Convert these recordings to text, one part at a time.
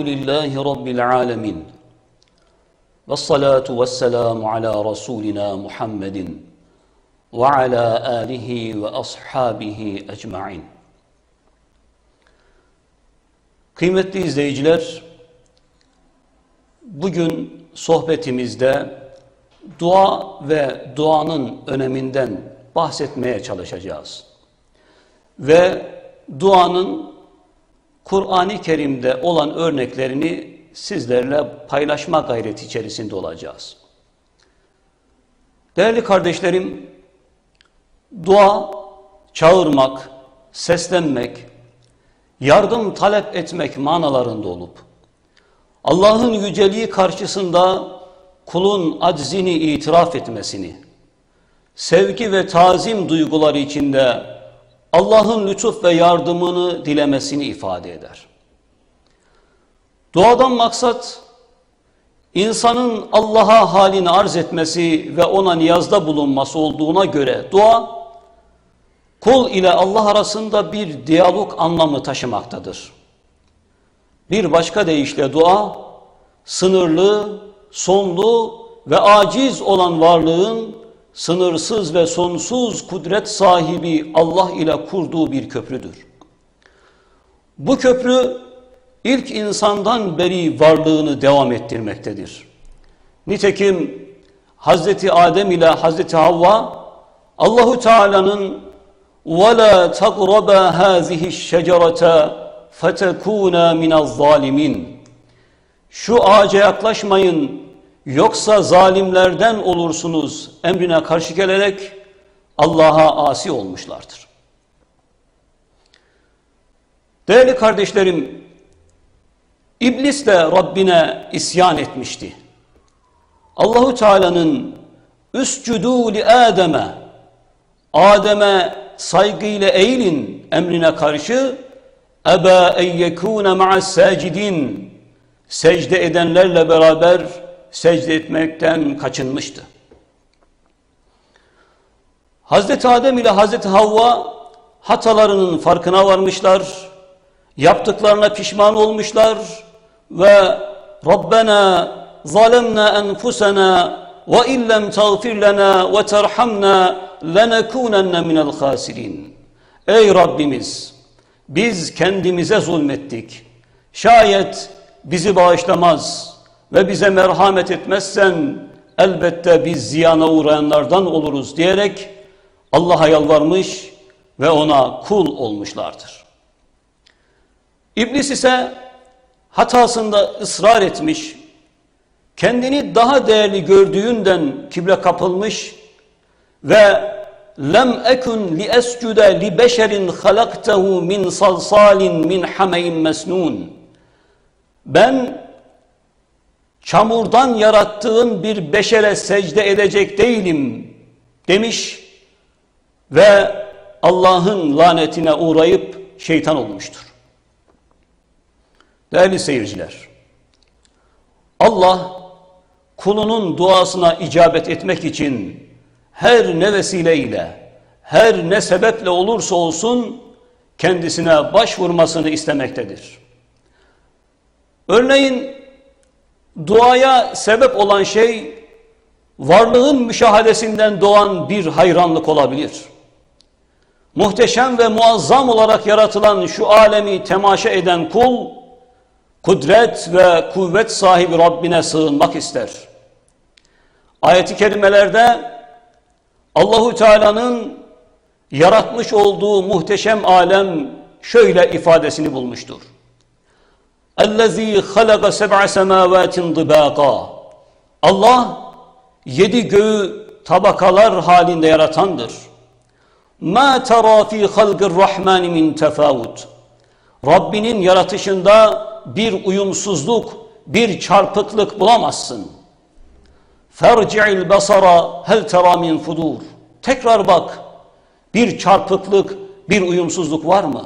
Elhamdülillahi Rabbil alemin. Ve salatu ala Resulina Muhammedin ve ala alihi ve ashabihi ecma'in. Kıymetli izleyiciler, bugün sohbetimizde dua ve duanın öneminden bahsetmeye çalışacağız. Ve duanın Kur'an-ı Kerim'de olan örneklerini sizlerle paylaşma gayreti içerisinde olacağız. Değerli kardeşlerim, dua, çağırmak, seslenmek, yardım talep etmek manalarında olup, Allah'ın yüceliği karşısında kulun aczini itiraf etmesini, sevgi ve tazim duyguları içinde Allah'ın lütuf ve yardımını dilemesini ifade eder. Duadan maksat, insanın Allah'a halini arz etmesi ve ona niyazda bulunması olduğuna göre dua, kul ile Allah arasında bir diyalog anlamı taşımaktadır. Bir başka deyişle dua, sınırlı, sonlu ve aciz olan varlığın sınırsız ve sonsuz kudret sahibi Allah ile kurduğu bir köprüdür. Bu köprü ilk insandan beri varlığını devam ettirmektedir. Nitekim Hazreti Adem ile Hazreti Havva Allahu Teala'nın وَلَا تَقْرَبَا هَذِهِ الشَّجَرَةَ فَتَكُونَا مِنَ الظَّالِمِينَ Şu ağaca yaklaşmayın yoksa zalimlerden olursunuz emrine karşı gelerek Allah'a asi olmuşlardır. Değerli kardeşlerim, İblis de Rabbine isyan etmişti. Allahu Teala'nın üscudu li Adem'e Adem'e saygıyla eğilin emrine karşı eba en yekune ma'as sacidin secde edenlerle beraber secde etmekten kaçınmıştı. Hazreti Adem ile Hazreti Havva hatalarının farkına varmışlar, yaptıklarına pişman olmuşlar ve Rabbena zalemna enfusena ve illem tağfir lena ve terhamna lenekunenne minel khasirin. Ey Rabbimiz biz kendimize zulmettik. Şayet bizi bağışlamaz ve bize merhamet etmezsen elbette biz ziyana uğrayanlardan oluruz diyerek Allah'a yalvarmış ve ona kul olmuşlardır. İblis ise hatasında ısrar etmiş, kendini daha değerli gördüğünden kibre kapılmış ve lem ekun li escude li beşerin halaktehu min salsalin min hameyin mesnun ben çamurdan yarattığın bir beşere secde edecek değilim demiş ve Allah'ın lanetine uğrayıp şeytan olmuştur. Değerli seyirciler, Allah kulunun duasına icabet etmek için her ne vesileyle, her ne sebeple olursa olsun kendisine başvurmasını istemektedir. Örneğin duaya sebep olan şey varlığın müşahadesinden doğan bir hayranlık olabilir. Muhteşem ve muazzam olarak yaratılan şu alemi temaşa eden kul, kudret ve kuvvet sahibi Rabbine sığınmak ister. Ayet-i kerimelerde Allahu Teala'nın yaratmış olduğu muhteşem alem şöyle ifadesini bulmuştur. اَلَّذ۪ي خَلَقَ سَبْعَ سَمَاوَاتٍ ضِبَاقًا Allah yedi göğü tabakalar halinde yaratandır. مَا تَرَى ف۪ي خَلْقِ الرَّحْمَانِ مِنْ تَفَاوُتٍ Rabbinin yaratışında bir uyumsuzluk, bir çarpıklık bulamazsın. فَرْجِعِ الْبَصَرَ هَلْ تَرَى مِنْ فُدُورٍ Tekrar bak, bir çarpıklık, bir uyumsuzluk var mı?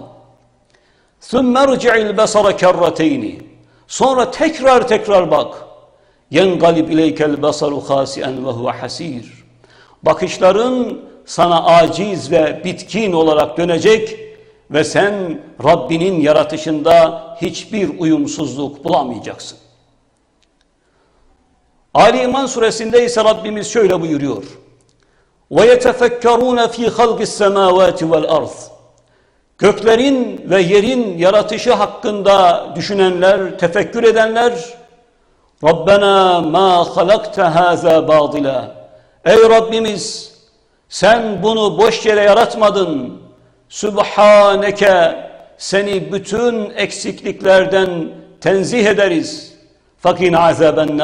ثُمَّ رْجِعِ الْبَصَرَ كَرَّتَيْنِ Sonra tekrar tekrar bak. يَنْقَلِبْ اِلَيْكَ الْبَصَرُ خَاسِئًا وَهُوَ حَس۪يرٌ Bakışların sana aciz ve bitkin olarak dönecek ve sen Rabbinin yaratışında hiçbir uyumsuzluk bulamayacaksın. Ali İmran suresinde ise Rabbimiz şöyle buyuruyor. وَيَتَفَكَّرُونَ ف۪ي خَلْقِ السَّمَاوَاتِ وَالْأَرْضِ Göklerin ve yerin yaratışı hakkında düşünenler, tefekkür edenler Rabbena ma halakte haza badila Ey Rabbimiz sen bunu boş yere yaratmadın. Subhaneke seni bütün eksikliklerden tenzih ederiz. Fakin azaben.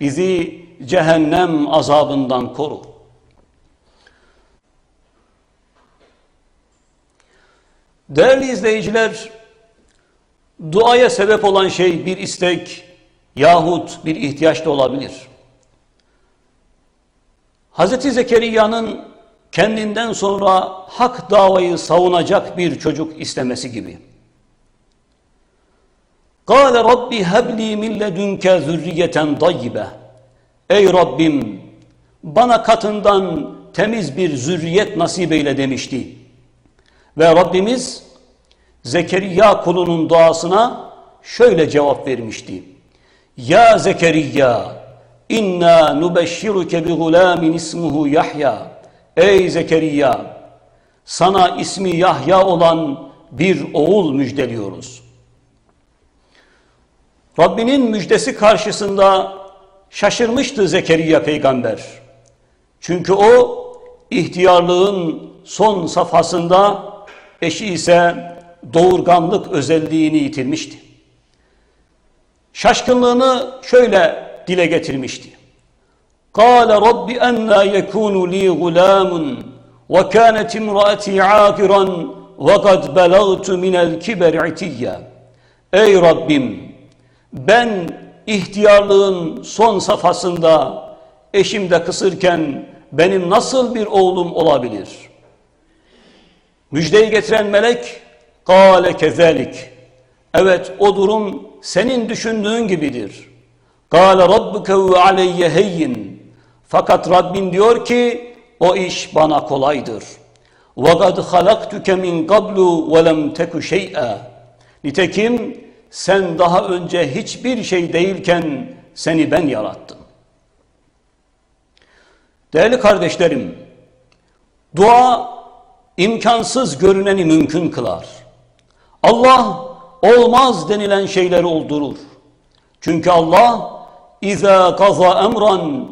Bizi cehennem azabından koru. Değerli izleyiciler, duaya sebep olan şey bir istek yahut bir ihtiyaç da olabilir. Hz. Zekeriya'nın kendinden sonra hak davayı savunacak bir çocuk istemesi gibi. قَالَ رَبِّ هَبْ لِي مِنْ لَدُنْكَ ذُرِّيَّةً طَيِّبَةً Ey Rabbim bana katından temiz bir zürriyet nasip eyle demişti. Ve Rabbimiz Zekeriya kulunun duasına şöyle cevap vermişti. Ya Zekeriya İnna nubeşşiruke bi gulamin ismuhu Yahya. Ey Zekeriya sana ismi Yahya olan bir oğul müjdeliyoruz. Rabbinin müjdesi karşısında şaşırmıştı Zekeriya peygamber. Çünkü o ihtiyarlığın son safhasında eşi ise doğurganlık özelliğini yitirmişti. Şaşkınlığını şöyle dile getirmişti. قال رب أنا يكون لي غلام وكانت امرأتي عاقرا وقد بلغت من الكبر عتيا Ey Rabbim ben ihtiyarlığın son safhasında eşim de kısırken benim nasıl bir oğlum olabilir? Müjdeyi getiren melek Kale kezelik. Evet o durum senin düşündüğün gibidir. Kale rabbuke ve aleyye heyyin. Fakat Rabbin diyor ki o iş bana kolaydır. Halaktuke min qablu ve lem teku şey'a. Nitekim sen daha önce hiçbir şey değilken seni ben yarattım. Değerli kardeşlerim, dua imkansız görüneni mümkün kılar. Allah olmaz denilen şeyleri oldurur. Çünkü Allah İza kaza emran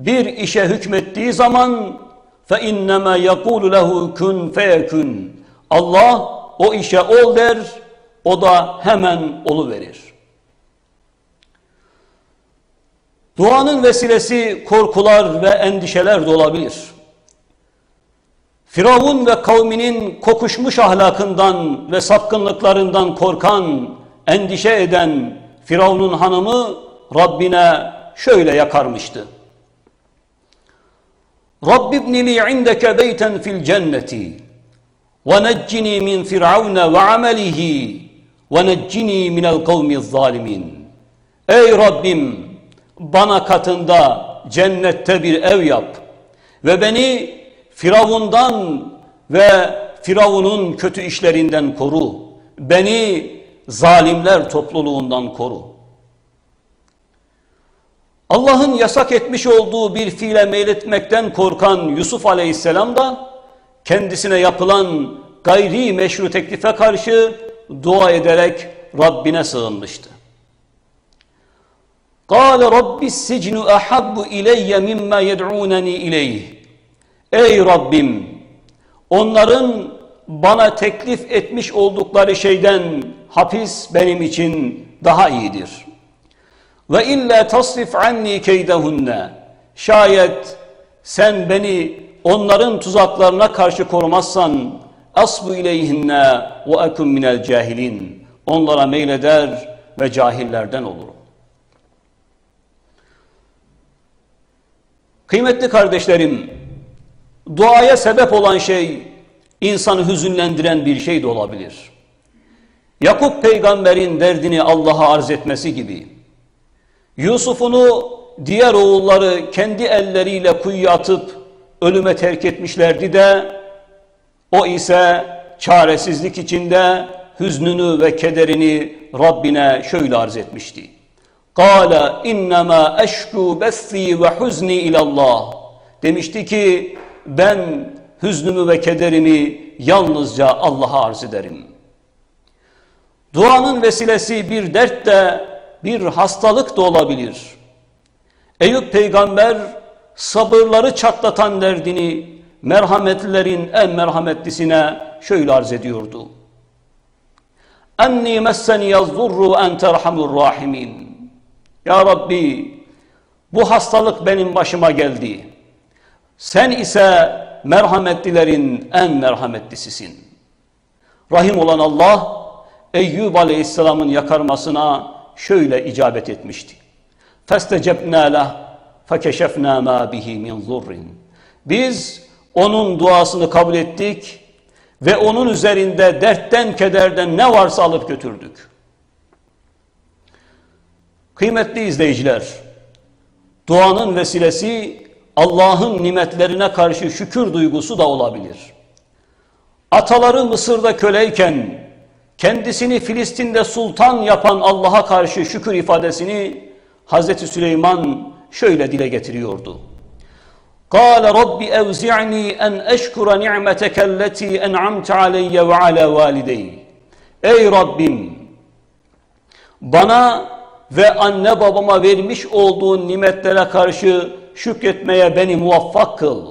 bir işe hükmettiği zaman fe innema yekulu lehu kun feyekun. Allah o işe ol der, o da hemen olu verir. Duanın vesilesi korkular ve endişeler de olabilir. Firavun ve kavminin kokuşmuş ahlakından ve sapkınlıklarından korkan, endişe eden Firavun'un hanımı Rabbine şöyle yakarmıştı. Rabbi ibni li indeke beyten fil cenneti ve neccini min firavune ve amelihi ve neccini minel kavmi zalimin. Ey Rabbim bana katında cennette bir ev yap ve beni Firavundan ve Firavun'un kötü işlerinden koru. Beni zalimler topluluğundan koru. Allah'ın yasak etmiş olduğu bir fiile meyletmekten korkan Yusuf Aleyhisselam da kendisine yapılan gayri meşru teklife karşı dua ederek Rabbine sığınmıştı. قال رب السجن أحب إلي مما يدعونني إليه Ey Rabbim onların bana teklif etmiş oldukları şeyden hapis benim için daha iyidir. Ve illa tasrif anni keydehunne şayet sen beni onların tuzaklarına karşı korumazsan asbu ileyhinne ve ekun minel cahilin onlara meyleder ve cahillerden olurum. Kıymetli kardeşlerim, duaya sebep olan şey insanı hüzünlendiren bir şey de olabilir. Yakup peygamberin derdini Allah'a arz etmesi gibi, Yusuf'unu diğer oğulları kendi elleriyle kuyuya atıp ölüme terk etmişlerdi de, o ise çaresizlik içinde hüznünü ve kederini Rabbine şöyle arz etmişti. Kale innema eşku bethi ve huzni ilallah. Demişti ki ben hüznümü ve kederimi yalnızca Allah'a arz ederim. Duanın vesilesi bir dert de bir hastalık da olabilir. Eyüp peygamber sabırları çatlatan derdini merhametlilerin en merhametlisine şöyle arz ediyordu. Enni messeni yazzurru ente erhamur rahimin. Ya Rabbi bu hastalık benim başıma geldi. Sen ise merhametlilerin en merhametlisisin. Rahim olan Allah Eyyub Aleyhisselam'ın yakarmasına şöyle icabet etmişti. Festecebnâ leh fekeşefnâ mâ bihi min zurrin. Biz onun duasını kabul ettik ve onun üzerinde dertten kederden ne varsa alıp götürdük. Kıymetli izleyiciler, duanın vesilesi Allah'ın nimetlerine karşı şükür duygusu da olabilir. Ataları Mısır'da köleyken kendisini Filistin'de sultan yapan Allah'a karşı şükür ifadesini Hazreti Süleyman şöyle dile getiriyordu. قال رب أوزعني أن أشكر نعمتك التي أنعمت علي وعلى والدي Ey Rabbim bana ve anne babama vermiş olduğun nimetlere karşı şükretmeye beni muvaffak kıl.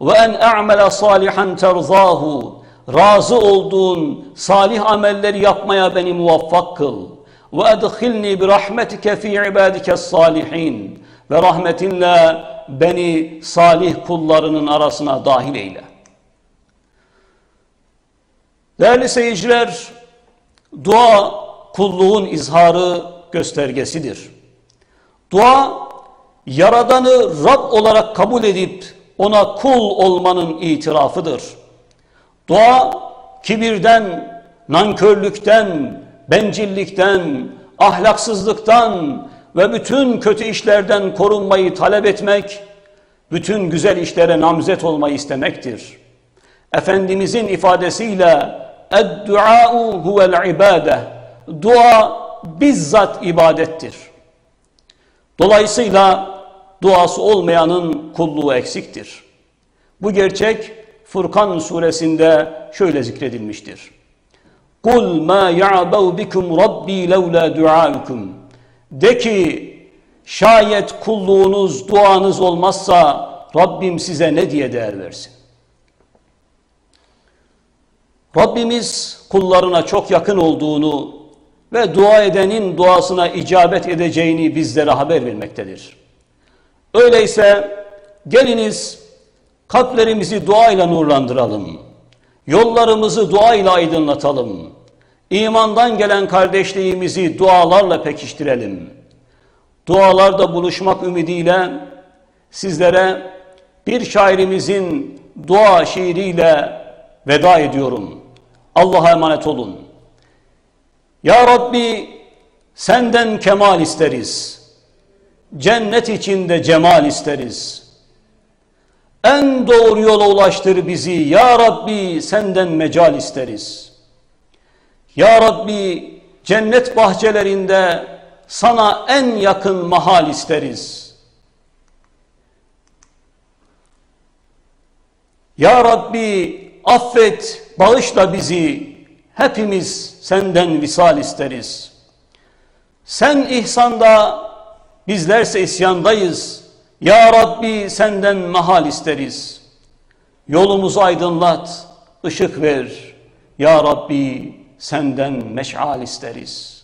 Ve en a'mele salihan terzahu razı olduğun salih amelleri yapmaya beni muvaffak kıl. Ve edhilni bi rahmetike fi ibadike salihin. Ve rahmetinle beni salih kullarının arasına dahil eyle. Değerli seyirciler, dua kulluğun izharı göstergesidir. Dua, Yaradan'ı Rab olarak kabul edip ona kul olmanın itirafıdır. Dua kibirden, nankörlükten, bencillikten, ahlaksızlıktan ve bütün kötü işlerden korunmayı talep etmek, bütün güzel işlere namzet olmayı istemektir. Efendimizin ifadesiyle "Ed-dua'u huvel ibade." Dua bizzat ibadettir. Dolayısıyla duası olmayanın kulluğu eksiktir. Bu gerçek Furkan suresinde şöyle zikredilmiştir. Kul ma ya'bau bikum rabbi levla duaukum. De ki şayet kulluğunuz, duanız olmazsa Rabbim size ne diye değer versin? Rabbimiz kullarına çok yakın olduğunu ve dua edenin duasına icabet edeceğini bizlere haber vermektedir. Öyleyse geliniz kalplerimizi duayla nurlandıralım. Yollarımızı duayla aydınlatalım. İmandan gelen kardeşliğimizi dualarla pekiştirelim. Dualarda buluşmak ümidiyle sizlere bir şairimizin dua şiiriyle veda ediyorum. Allah'a emanet olun. Ya Rabbi senden kemal isteriz. Cennet içinde cemal isteriz. En doğru yola ulaştır bizi. Ya Rabbi senden mecal isteriz. Ya Rabbi cennet bahçelerinde sana en yakın mahal isteriz. Ya Rabbi affet, bağışla bizi. Hepimiz senden visal isteriz. Sen ihsanda, bizlerse isyandayız. Ya Rabbi senden mahal isteriz. Yolumuzu aydınlat, ışık ver. Ya Rabbi senden meşal isteriz.